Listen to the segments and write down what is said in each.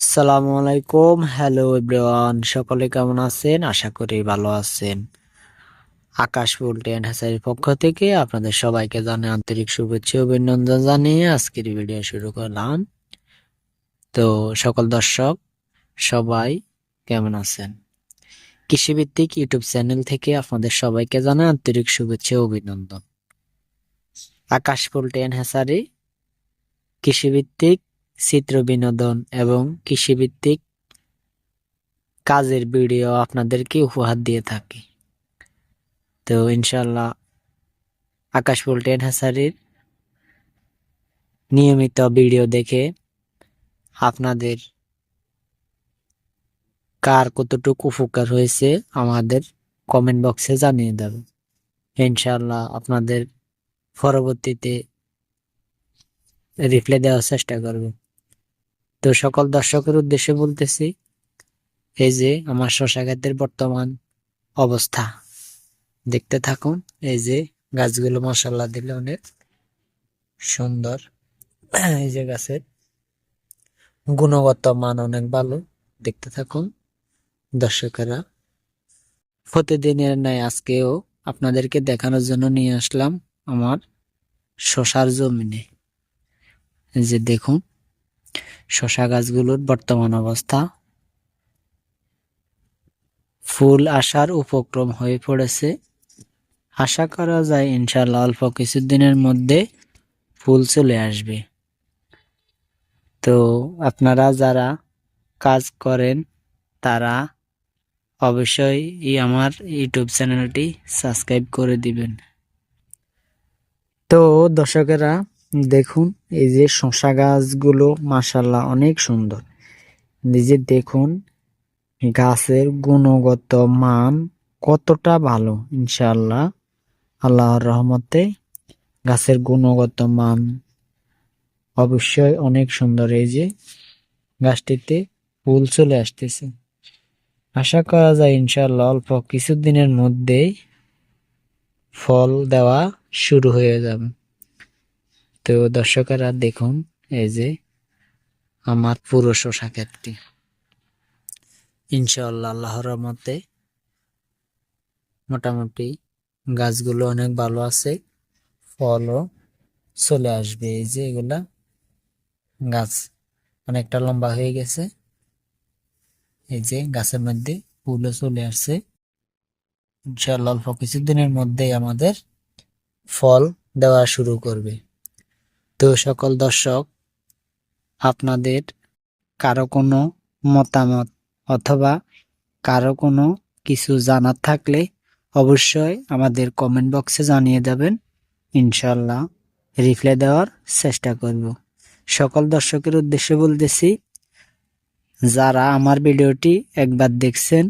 আসসালামু আলাইকুম। Hello everyone সকলে কেমন আছেন? আশা করি ভালো আছেন। আকাশ পোল্ট্রি অ্যান্ড হ্যাচারির পক্ষ থেকে আপনাদের সবাইকে জানে আন্তরিক শুভেচ্ছা অভিনন্দন জানিয়ে আজকের ভিডিও শুরু করলাম। তো সকল দর্শক, সবাই কেমন আছেন? কৃষিভিত্তিক ইউটিউব চ্যানেল থেকে আপনাদের সবাইকে জানে আন্তরিক শুভেচ্ছা অভিনন্দন। আকাশ পোল্ট্রি অ্যান্ড হ্যাচারি কৃষিভিত্তিক চিত্র বিনোদন এবং কৃষিভিত্তিক কাজের ভিডিও আপনাদেরকে উপহার দিয়ে থাকি। তো ইনশাল্লাহ আকাশ পোল্টেন হ্যাসারির নিয়মিত ভিডিও দেখে আপনাদের কার কতটুকু উপকার হয়েছে আমাদের কমেন্ট বক্সে জানিয়ে দেবেন ইনশাল্লাহ আপনাদের পরবর্তীতে রিপ্লাই দেওয়ার চেষ্টা করব। তো সকল দর্শকের উদ্দেশ্যে বলতেছি, এই যে আমার শশা গাছের বর্তমান অবস্থা। দেখতে থাকুন, এই যে গাছগুলো মশাল্লা দিলে অনেক সুন্দর। এই যে গাছের গুণগত মান অনেক ভালো, দেখতে থাকুন। দর্শকেরা, প্রতিদিনের ন্যায় আজকেও আপনাদেরকে দেখানোর জন্য নিয়ে আসলাম আমার শশার জমিনে। যে দেখুন শশা গাছগুলোর বর্তমান অবস্থা। ফুল আসার উপক্রম হয়ে পড়েছে। আশা করা যায় ইনশাল্লাহ অল্প কিছুদিনের মধ্যে ফুল চলে আসবে। তো আপনারা যারা কাজ করেন, তারা অবশ্যই আমার ইউটিউব চ্যানেলটি সাবস্ক্রাইব করে দিবেন। তো দর্শকেরা দেখুন, এই যে শশা গাছগুলো মাসাল্লাহ অনেক সুন্দর। নিজে দেখুন, গাছের গুণগত মান কতটা ভালো ইনশাল্লাহ আল্লাহর রহমতে গাছের গুণগত মান অবশ্যই অনেক সুন্দর। এই যে গাছটিতে ফুল চলে আসতেছে। আশা করা যায় ইনশাল্লাহ অল্প কিছুদিনের মধ্যেই ফল দেওয়া শুরু হয়ে যাবে। তো দর্শকেরা দেখুন, এই যে আমার পুরো শশা ক্ষেতটি ইনশাল্লাহ আল্লাহর মতে মোটামুটি গাছগুলো অনেক ভালো আছে, ফলও চলে আসবে। এই যে এগুলা গাছ অনেকটা লম্বা হয়ে গেছে, এই যে গাছের মধ্যে ফুলও চলে আসছে। ইনশাল্লাহ অল্প কিছুদিনের মধ্যেই আমাদের ফল দেওয়া শুরু করবে। তো সকল দর্শক, আপনাদের কারও কোনো মতামত অথবা কারও কোনো কিছু জানার থাকলে অবশ্যই আমাদের কমেন্ট বক্সে জানিয়ে দেবেন। ইনশাল্লাহ রিপ্লাই দেওয়ার চেষ্টা করব। সকল দর্শকের উদ্দেশ্যে বলতেছি, যারা আমার ভিডিওটি একবার দেখছেন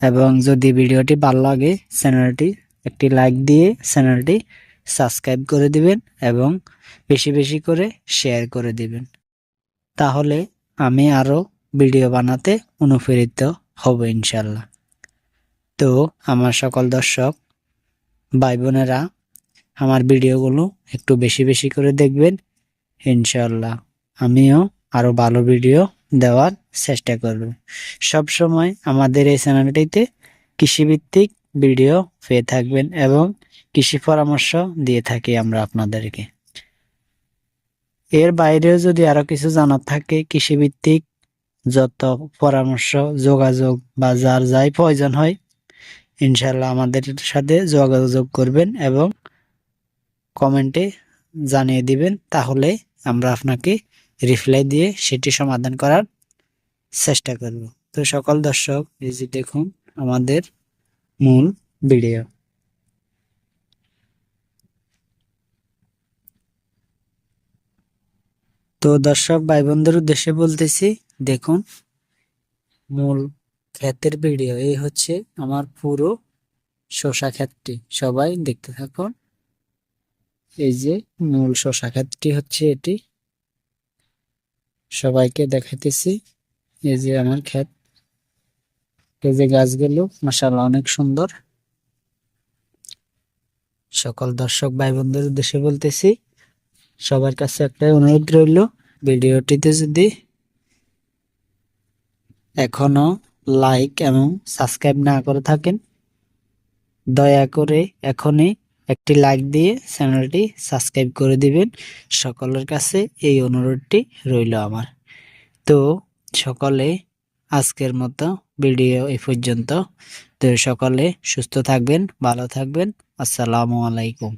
এবং যদি ভিডিওটি ভালো লাগে চ্যানেলটি একটি লাইক দিয়ে চ্যানেলটি সাবস্ক্রাইব করে দিবেন এবং বেশি বেশি করে শেয়ার করে দিবেন। তাহলে আমি আরও ভিডিও বানাতে অনুপ্রেরিত হব ইনশাল্লাহ তো আমার সকল দর্শক ভাই বোনেরা আমার ভিডিওগুলো একটু বেশি বেশি করে দেখবেন। ইনশাল্লাহ আমিও আরও ভালো ভিডিও দেওয়ার চেষ্টা করব। সময় আমাদের এই চ্যানেলটিতে কৃষিভিত্তিক ভিডিও পেয়ে থাকবেন এবং কৃষি পরামর্শ দিয়ে থাকি আমরা আপনাদেরকে। এর বাইরেও যদি আরও কিছু জানার থাকে, কৃষিভিত্তিক যত পরামর্শ, যোগাযোগ বা যার যাই প্রয়োজন হয় ইনশাল্লাহ আমাদের সাথে যোগাযোগ করবেন এবং কমেন্টে জানিয়ে দিবেন, তাহলে আমরা আপনাকে রিপ্লাই দিয়ে সেটি সমাধান করার চেষ্টা করব। তো সকল দর্শক দেখুন, আমাদের মূল ভিডিও। তো দর্শক ভাই বোনদের উদ্দেশ্যে বলতেছি, দেখুন, মূল ক্ষেতের ভিডিও। এই হচ্ছে আমার পুরো শশা ক্ষেতটি। সবাই দেখতে থাকুন। এই যে মূল শশা ক্ষেতটি হচ্ছে এটি। সবাইকে দেখাইতেছি, এই যে আমার ক্ষেত। এই যে গাছগুলো মাসাল্লাহ অনেক সুন্দর। সকল দর্শক ভাই বোনদের উদ্দেশ্যে বলতেছি সবার কাছে একটাই অনুরোধ রইল, ভিডিওটিতে যদি এখনও লাইক এবং সাবস্ক্রাইব না করে থাকেন, দয়া করে এখনই একটি লাইক দিয়ে চ্যানেলটি সাবস্ক্রাইব করে দিবেন। সকলের কাছে এই অনুরোধটি রইল আমার। তো সকলে আজকের মতো ভিডিও এই পর্যন্ত। তো সকলে সুস্থ থাকবেন, ভালো থাকবেন। আসসালামু আলাইকুম।